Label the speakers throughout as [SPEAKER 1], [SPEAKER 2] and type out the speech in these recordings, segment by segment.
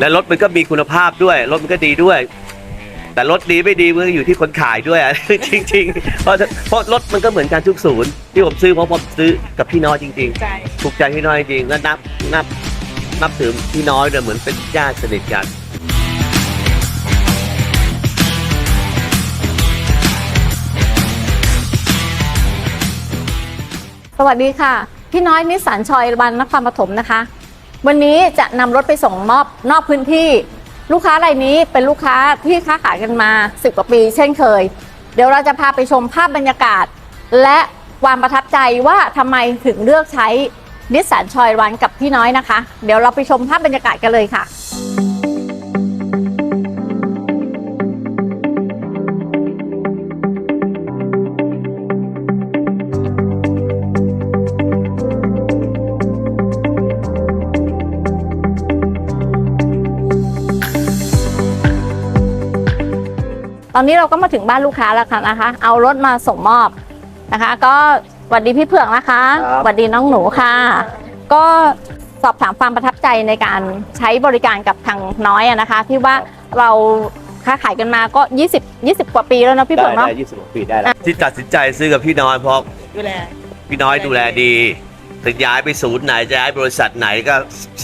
[SPEAKER 1] และรถมันก็มีคุณภาพด้วย รถมันก็ดีด้วย แต่รถดีไม่ดีมันก็อยู่ที่คนขายด้วยอะจริง ๆ เพราะเพราะรถมันก็เหมือนการทุกศูนย์ที่ผมซื้อเพราะผมซื้อกับพี่น้อยจริง
[SPEAKER 2] ใจ
[SPEAKER 1] ๆถูกใจพี่น้อยจริงๆแล้วนับนับนับถือพี่น้อยเลยเหมือนเป็นญาติสนิทกัน
[SPEAKER 3] สวัสดีค่ะ พี่น้อยนิสสันชอยวันนครปฐมนะคะ วันนี้จะนำรถไปส่งมอบนอกพื้นที่ ลูกค้ารายนี้เป็นลูกค้าที่ค้าขายกันมาสิบกว่าปีเช่นเคย เดี๋ยวเราจะพาไปชมภาพบรรยากาศ และความประทับใจว่าทำไมถึงเลือกใช้นิสสันชอยวันกับพี่น้อยนะคะ เดี๋ยวเราไปชมภาพบรรยากาศกันเลยค่ะ ตอนนี้เราก็มาถึงบ้านลูกค้าแล้วค่ะนะคะ เอารถมาส่งมอบนะคะ ก็สวัสดีพี่เผือกนะคะ
[SPEAKER 1] ครับ
[SPEAKER 3] สวัสดีน้องหนูค่ะ ก็สอบถามความประทับใจในการใช้บริการกับทางน้อยอะนะคะที่ว่าเราค้าขายกันมาก็ 20 20 กว่าปีแล้วนะพี่เผื
[SPEAKER 1] ได้
[SPEAKER 3] อกเนาะ
[SPEAKER 1] ได้ยี่สิบปีได้แล้วที่ตัดสินใจซื้อกับพี่น้อยเพราะ
[SPEAKER 2] ดูแล
[SPEAKER 1] พี่น้อยดูแลดีถึงย้ายไปศูนย์ไหนจะย้ายบริษัทไหนก็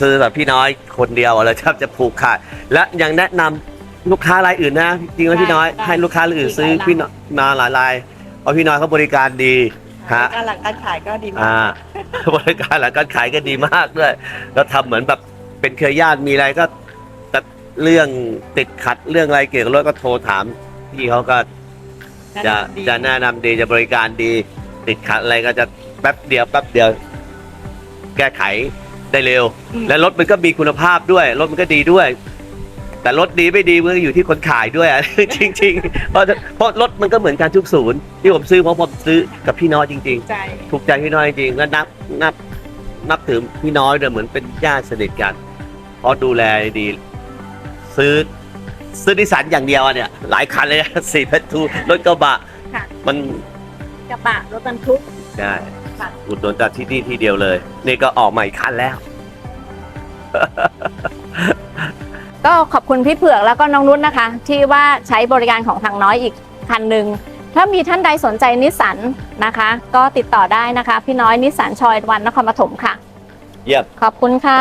[SPEAKER 1] ซื้อแบบพี่น้อยคนเดียวเลยครับจะผูกขาดและยังแนะนำ ลูกค้ารายอื่นนะจริงๆแล้วพี่น้อย ให้ลูกค้ารายอื่นซื้อพี่น้อยมาหลายรายเพราะพี่น้อยเขาบริการดีฮะ
[SPEAKER 2] การหลังการขายก็ดีมา
[SPEAKER 1] อ่ากบริการหลังการขายก็ดีมากด้วยแล้วทำเหมือนแบบเป็นเครือญาติมีอะไรก็แต่เรื่องติดขัดเรื่องอะไรเกี่ยวกับรถก็โทรถามพี่เขาก็จะ
[SPEAKER 2] ดี
[SPEAKER 1] จะแนะนำดีจะบริการดี ติดขัดอะไรก็จะแป๊บเดียวแป๊บเดียว แก้ไขได้เร็ว
[SPEAKER 2] อืม
[SPEAKER 1] และรถมันก็มีคุณภาพด้วย รถมันก็ดีด้วย แต่รถดีไม่ดีมันก็อยู่ที่คนขายด้วยอะจริง ๆ เพราะเพราะรถมันก็เหมือนการทุกศูนย์ที่ผมซื้อเพราะผมซื้อกับพี่น้อยจริง
[SPEAKER 2] ใจ
[SPEAKER 1] ๆ ถูกใจพี่น้อยจริงๆแล้วนับนับนับถือพี่น้อยเลยเหมือนเป็นญาติสนิทกันเพราะดูแลดี ซื้อซื้อนิสสันอย่างเดียวอะเนี่ย หลายคันเลยนะ สี่พันทูรถกระบะ
[SPEAKER 3] ค่ะ
[SPEAKER 1] มัน
[SPEAKER 3] กระบะรถบรรทุก
[SPEAKER 1] ใช่
[SPEAKER 3] ค่ะ
[SPEAKER 1] อุดหนุนจากที่นี่ที่เดียวเลย นี่ก็ออกมาอีกคันแล้ว
[SPEAKER 3] ก็ขอบคุณพี่เผือกแล้วก็น้องนุชนะคะ ที่ว่าใช้บริการของทางน้อยอีกคันหนึ่งถ้ามีท่านใดสนใจนิสสันนะคะ ก็ติดต่อได้นะคะ พี่น้อยนิสสันชอยวันนครปฐมค่ะ
[SPEAKER 1] เยี่ยม
[SPEAKER 3] ขอบคุณค่ะ